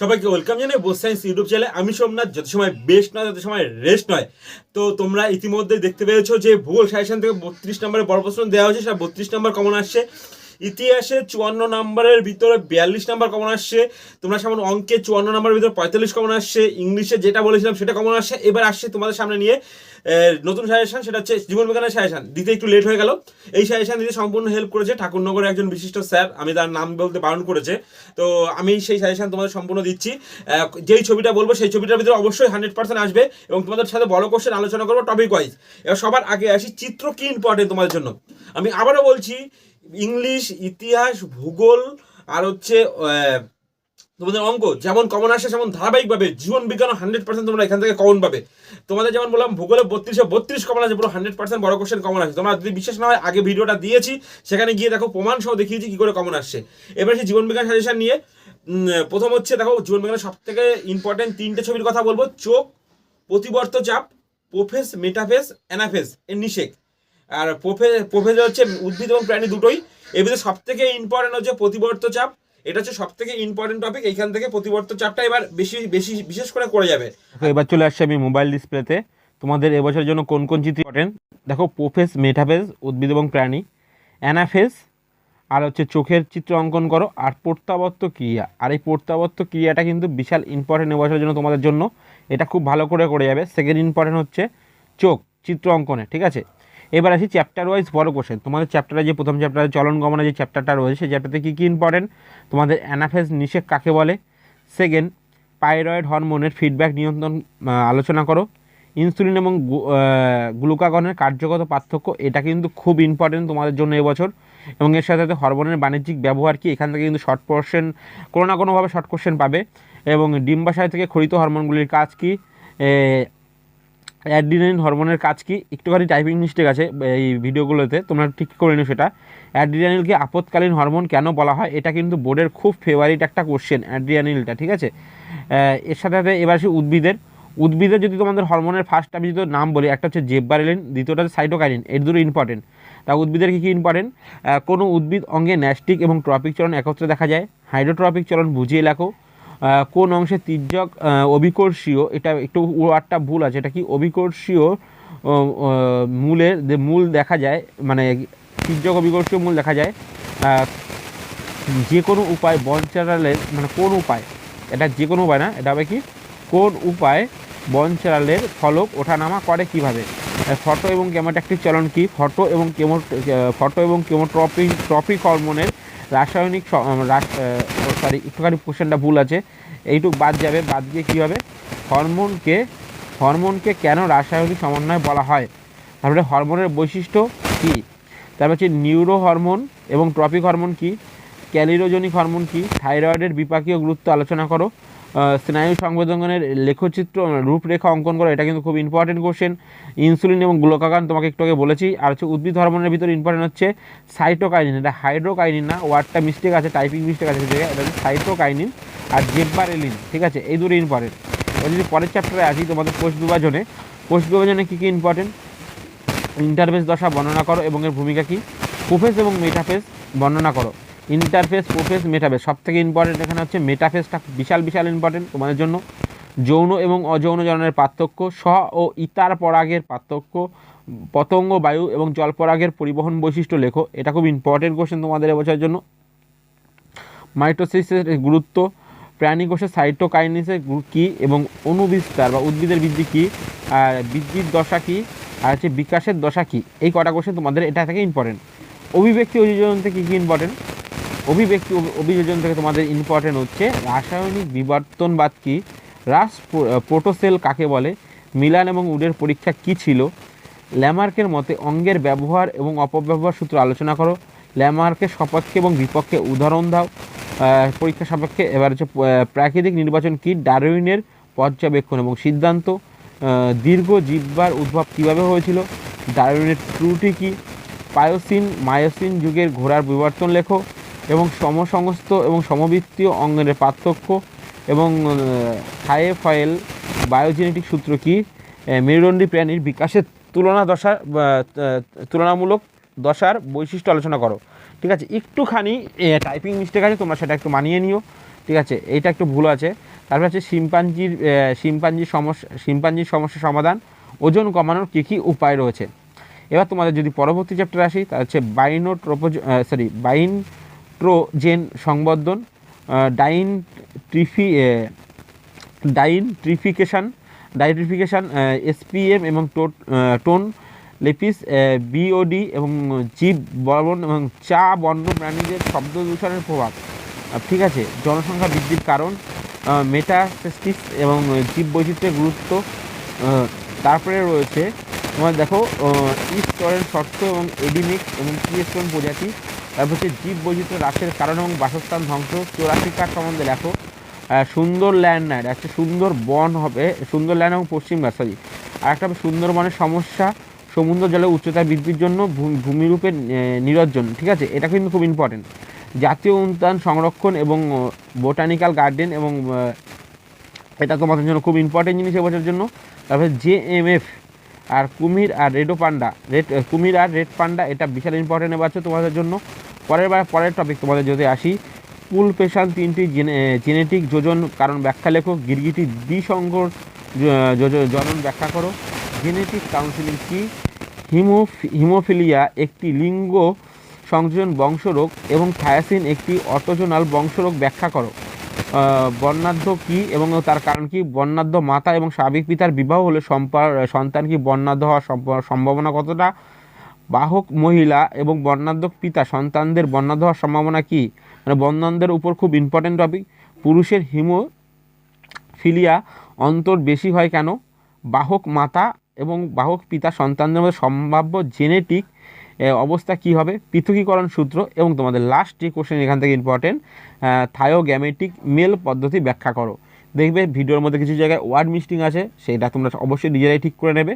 সবাইকে ওয়েলকাম জানাই Bose science YouTube চ্যানেলে আমি সোমনাথ। যত সময় বেস্ট নয়, তত সময় রেস্ট নয়। তো তোমরা ইতিমধ্যে দেখতে পেয়েছ যে ভূগোল সাজেশন থেকে বত্রিশ নম্বরের বড় প্রশ্ন দেওয়া হয়েছে, সেটা বত্রিশ নম্বর কমন আসছে। ইতিহাসে চুয়ান্ন নম্বরের ভিতরে বিয়াল্লিশ নম্বর কমন আসছে। তোমরা সামনে অঙ্কে চুয়ান্ন নম্বরের ভিতরে পঁয়তাল্লিশ কমন আসছে। ইংলিশে যেটা বলেছিলাম সেটা কমন আসছে। এবার আসছে তোমাদের সামনে নিয়ে নতুন সাজেশন সেটা হচ্ছে জীবন বিজ্ঞানের সাজেশন দিতে একটু লেট হয়ে গেল। এই সাজেশন দিতে সম্পূর্ণ হেল্প করেছে ঠাকুরনগরের একজন বিশিষ্ট স্যার। আমি তার নাম বলতে বারণ করেছে। তো আমি সেই সাজেশন তোমাদের সম্পূর্ণ দিচ্ছি। যেই ছবিটা বলব, সেই ছবিটার ভিতরে অবশ্যই হান্ড্রেড পার্সেন্ট আসবে এবং তোমাদের সাথে বড় কোশ্চেন আলোচনা করব টপিক ওয়াইজ এবার সবার আগে আসি চিত্র কি ইম্পর্টেন্ট তোমাদের জন্য? আমি আবারও বলছি, ইংলিশ, ইতিহাস, ভূগোল, আর হচ্ছে তোমাদের অঙ্ক, যেমন কমন আসে যেমন ধারাবাহিকভাবে জীবন বিজ্ঞান হান্ড্রেড পার্সেন্ট তোমরা এখান থেকে কমন পাবে। তোমাদের যেমন বললাম, ভূগোলে বত্রিশে বত্রিশ কমন আছে, পুরো হান্ড্রেড পার্সেন্ট বড় কোশ্চেন কমন আছে। তোমরা যদি বিশ্বাস না হয়, আগে ভিডিওটা দিয়েছি, সেখানে গিয়ে দেখো প্রমাণ সহ দেখিয়েছি কি করে কমন আসছে। এবার সেই জীবন বিজ্ঞান সাজেশন নিয়ে প্রথম হচ্ছে দেখো, জীবন বিজ্ঞানের সব থেকে ইম্পর্টেন্ট তিনটে ছবির কথা বলব। চোখ, প্রতিবর্ত চাপ প্রোফেস মেটাফেস অ্যানাফেস এর নিষেক। আর প্রোফে প্রোফেস হচ্ছে উদ্ভিদ এবং প্রাণী দুটোই। এর ভিতরে সব থেকে ইম্পর্টেন্ট হচ্ছে প্রতিবর্ত চাপ এটা হচ্ছে সব থেকে ইম্পর্টেন্ট টপিক এইখান থেকে প্রতিবর্ত চাপটা এবার বেশি বেশি, বিশেষ করে করে যাবে। এবার চলে আসছে আমি মোবাইল ডিসপ্লেতে তোমাদের এবছরের জন্য কোন কোন চিত্র ইম্পর্টেন্ট দেখো পোফেস মেটাফেস উদ্ভিদ এবং প্রাণী। অ্যানাফেস আর হচ্ছে চোখের চিত্র অঙ্কন করো। আর প্রত্যাবর্ত ক্রিয়া। আর এই প্রত্যাবর্ত ক্রিয়াটা কিন্তু বিশাল ইম্পর্টেন্ট এবছরের জন্য তোমাদের জন্য। এটা খুব ভালো করে করে যাবে। সেকেন্ড ইম্পর্টেন্ট হচ্ছে চোখ, চিত্র অঙ্কনে, ঠিক আছে? এবার আসি চ্যাপ্টার ওয়াইজ বড় কোশ্চেন তোমাদের চ্যাপ্টারে যে প্রথম চ্যাপ্টারে চলন গমনে যে চ্যাপ্টারটা রয়েছে সেই চ্যাপ্টারতে কী কী ইম্পর্টেন্ট তোমাদের অ্যানাফেস নিষেক কাকে বলে? সেকেন্ড পাইরয়েড হরমোনের ফিডব্যাক নিয়ন্ত্রণ আলোচনা করো। ইনসুলিন এবং গ্লুকাগনের কার্যগত পার্থক্য, এটা কিন্তু খুব ইম্পর্টেন্ট তোমাদের জন্য এবছর। এবং এর সাথে সাথে হরমোনের বাণিজ্যিক ব্যবহার কি, এখান থেকে কিন্তু শর্ট কোশ্চেন কোনো না কোনোভাবে শর্ট কোশ্চেন পাবে। এবং ডিম্বাশয় থেকে খরিত হরমোনগুলির কাজ কি? অ্যাড্রিনালিন হরমোনের কাজ কি? একটুখানি টাইপিং মিস্টেক আছে এই ভিডিওগুলোতে, তোমরা ঠিক করে নিও সেটা। অ্যাড্রিনালিনকে আপৎকালীন হরমোন কেন বলা হয়? এটা কিন্তু বোর্ডের খুব ফেভারিট একটা কোশ্চেন অ্যাড্রিনালিনটা, ঠিক আছে? এর সাথে সাথে এবার আসি উদ্ভিদের। উদ্ভিদের যদি তোমাদের হরমোনের ফার্স্ট আমি যদি নাম বলি, একটা হচ্ছে জেব্বারেলিন, দ্বিতীয়টা হচ্ছে সাইটোকাইনিন এর দুটো ইম্পর্টেন্ট তা উদ্ভিদের কী কী ইম্পর্টেন্ট কোনো উদ্ভিদ অঙ্গে ন্যাস্টিক এবং ট্রপিক চলন একত্রে দেখা যায়। হাইড্রোট্রপিক চলন বুঝিয়ে লেখো। কোন অংশে তির্যক অভিকর্ষীয় এটা একটু ওয়ার্ডটা ভুল আছে, এটা কি অভিকর্ষীয় মূলের যে মূল দেখা যায় মানে তির্যক অভিকর্ষীয় মূল দেখা যায় যে কোনো উপায় বঞ্চারালের মানে কোন উপায়, এটা যে কোনো উপায় না, এটা হবে কি, কোন উপায় বনচারালের ফলক ওঠানামা করে কীভাবে? ফটো এবং কেমোট্যাকটিক চলন কি? ফটো এবং কেমো ফটো এবং কেমোট্রপিক ট্রপিক হরমোনের রাসায়নিক সরি একটুখানি কোশ্চেনটা ভুল আছে। এইটুক বাদ যাবে, বাদ দিয়ে কী হবে? হরমোনকে হরমোনকে কেন রাসায়নিক সমন্বয় বলা হয়? তারপরে হরমোনের বৈশিষ্ট্য কী? তারপর হচ্ছে নিউরো হরমোন এবং ট্রপিক হরমোন কী? ক্যালিরোজনিক হরমোন কী? থাইরয়েডের বিপাকীয় গুরুত্ব আলোচনা করো। স্নায়ু সংবেদনের লেখচিত্র রূপরেখা অঙ্কন করা, এটা কিন্তু খুব ইম্পর্টেন্ট কোশ্চেন ইনসুলিন এবং গ্লুকাগান তোমাকে একটু আগে বলেছি, আর হচ্ছে উদ্ভিদ হরমোনের ভিতরে ইম্পর্টেন্ট হচ্ছে সাইটোকাইনিন এটা হাইড্রোকাইনিন না ওয়ার্ডটা মিস্টেক আছে টাইপিং মিস্টেক আছে এটা হচ্ছে সাইটোকাইনিন আর জেব্বারেলিন ঠিক আছে? এই দুটো ইম্পর্টেন্ট এবার যদি পরের চ্যাপ্টারে আসি তোমাদের কোষ বিভাজনে কোষ বিভাজনে কী কী ইম্পর্টেন্ট ইন্টারফেস দশা বর্ণনা করো এবং এর ভূমিকা কী? প্রোফেস এবং মেটাফেস বর্ণনা করো। ইন্টারফেস প্রোফেস মেটাফেস সব থেকে ইম্পর্টেন্ট এখানে হচ্ছে মেটাফেসটা বিশাল বিশাল ইম্পর্টেন্ট তোমাদের জন্য। যৌন এবং অযৌন জননের পার্থক্য স্ব ও ইতার পরাগের পার্থক্য, পতঙ্গ, বায়ু এবং জল পরাগের পরিবহন বৈশিষ্ট্য লেখো। এটা খুব ইম্পর্টেন্ট কোশ্চেন তোমাদের এবছরের জন্য। মাইটোসিসের গুরুত্ব, প্রাণী কোষের সাইটোকাইনিসের কী এবং অনুবিস্তার বা উদ্ভিদের বৃদ্ধি কী, আর বৃদ্ধির দশা কী, আর হচ্ছে বিকাশের দশা কী। এই কটা কোশ্চেন তোমাদের এটা থেকে ইম্পর্টেন্ট অভিব্যক্তি অভিযোজন থেকে কী ইম্পর্টেন্ট অভিব্যক্তি অভিযোজন থেকে তোমাদের ইম্পর্টেন্ট হচ্ছে রাসায়নিক বিবর্তনবাদ কি? রাস প্রোটোসেল কাকে বলে? মিলান এবং উডের পরীক্ষা কি ছিল? ল্যামার্কের মতে অঙ্গের ব্যবহার এবং অপব্যবহার সূত্র আলোচনা করো। ল্যামার্কের সপক্ষে এবং বিপক্ষে উদাহরণ দাও। পরীক্ষা সাপেক্ষে এবার হচ্ছে প্রাকৃতিক নির্বাচন কি? ডারউইনের পর্যবেক্ষণ এবং সিদ্ধান্ত। দীর্ঘ জিব্বার উদ্ভব কীভাবে হয়েছিল? ডারউইনের ত্রুটি কী? পায়োসিন, মায়োসিন যুগের ঘোড়ার বিবর্তন লেখো। এবং সমসংস্থ এবং সমবৃত্তীয় অঙ্গের পার্থক্য এবং থাইফয়েল বায়োজেনেটিক সূত্র কি? মেরুদণ্ডী প্রাণীর বিকাশের তুলনা দশার তুলনামূলক দশার বৈশিষ্ট্য আলোচনা করো। ঠিক আছে? একটুখানি টাইপিং মিস্টেক আছে, তোমরা সেটা একটু মানিয়ে নিও। ঠিক আছে? এইটা একটু ভুল আছে। তারপর আছে শিম্পাঞ্জির শিম্পাঞ্জির সমস্যা শিম্পাঞ্জির সমস্যা সমাধান, ওজন কমানোর কী কী উপায় রয়েছে? এবার তোমাদের যদি পরবর্তী চ্যাপ্টার আসি তা হচ্ছে বাইনোট্রোপোজ সরি বাইনট্রোজেন সংবর্ধন ডাইন ট্রিফি ডাইন ট্রিফিকেশান, ডাইট্রিফিকেশান এসপিএম এবং টোন লেপিস বিওডি এবং জীব বর্বন এবং চা বন্য প্রাণীদের শব্দ দূষণের প্রভাব। ঠিক আছে, জনসংখ্যা বৃদ্ধির কারণ মেটাসিস এবং জীব বৈচিত্র্যের গুরুত্ব তারপরে রয়েছে, তোমার দেখো ইস্টরের শর্ত এবং এডিমিক্স এবং প্রজাতি? হচ্ছে জীব বৈচিত্র্য হ্রাসের কারণ এবং বাসস্থান ধ্বংস। চৌরাশি কাঠ সম্বন্ধে লেখো। সুন্দর ল্যান্ড নাইট একটা সুন্দর বন হবে সুন্দর ল্যান্ড এবং পশ্চিম সরি আর একটা হবে সুন্দরবনের সমস্যা সমুদ্র জলের উচ্চতা বৃদ্ধির জন্য ভূ- ভূমিরূপের আহ, নিরজ্জন ঠিক আছে? এটা কিন্তু খুব ইম্পর্টেন্ট জাতীয় উদ্যান সংরক্ষণ এবং বোটানিক্যাল গার্ডেন এবং এটা তোমাদের জন্য খুব ইম্পর্টেন্ট জিনিস এবছরের জন্য। তারপরে জে এম এফ আর কুমির আর রেডো পান্ডা রেড কুমির আর রেড পান্ডা এটা বিশাল ইম্পর্টেন্ট এবছর তোমাদের জন্য। পরের বার, পরের টপিক তোমাদের যদি আসি পুল পেশান তিনটি জেনেটিক যোজন কারণ ব্যাখ্যা লেখো, গিরগিটি দ্বিসংকর জনন ব্যাখ্যা করো। জেনেটিক কাউন্সিলিং কি? হিমো হিমোফিলিয়া একটি লিঙ্গ সংযোজন বংশরোগ এবং থায়াসিন একটি অটোজোনাল বংশরোগ ব্যাখ্যা করো। বর্ণাঢ্য কি এবং তার কারণ কি? বর্ণাঢ্য মাতা এবং স্বাভাবিক পিতার বিবাহ হলে সন্তান কি বর্ণাঢ্য হওয়ার সম্ভাবনা কতটা? বাহক মহিলা এবং বর্ণাঢ্য পিতা সন্তানদের বর্ণাঢ্য হওয়ার সম্ভাবনা কী? মানে বর্ণাঢ্যের উপর খুব ইম্পর্টেন্ট টপিক পুরুষের হিমো ফিলিয়া অন্তর বেশি হয় কেন? বাহক মাতা এবং বাহক পিতা সন্তানদের মধ্যে সম্ভাব্য জেনেটিক অবস্থা কি হবে? পৃথকীকরণ সূত্র এবং তোমাদের লাস্ট যে কোশ্চেন এখান থেকে ইম্পর্টেন্ট থায়োগ্যামেটিক মেল পদ্ধতি ব্যাখ্যা করো। দেখবে ভিডিওর মধ্যে কিছু জায়গায় ওয়ার্ড মিস্টিং আছে, সেটা তোমরা অবশ্যই নিজেরাই ঠিক করে নেবে।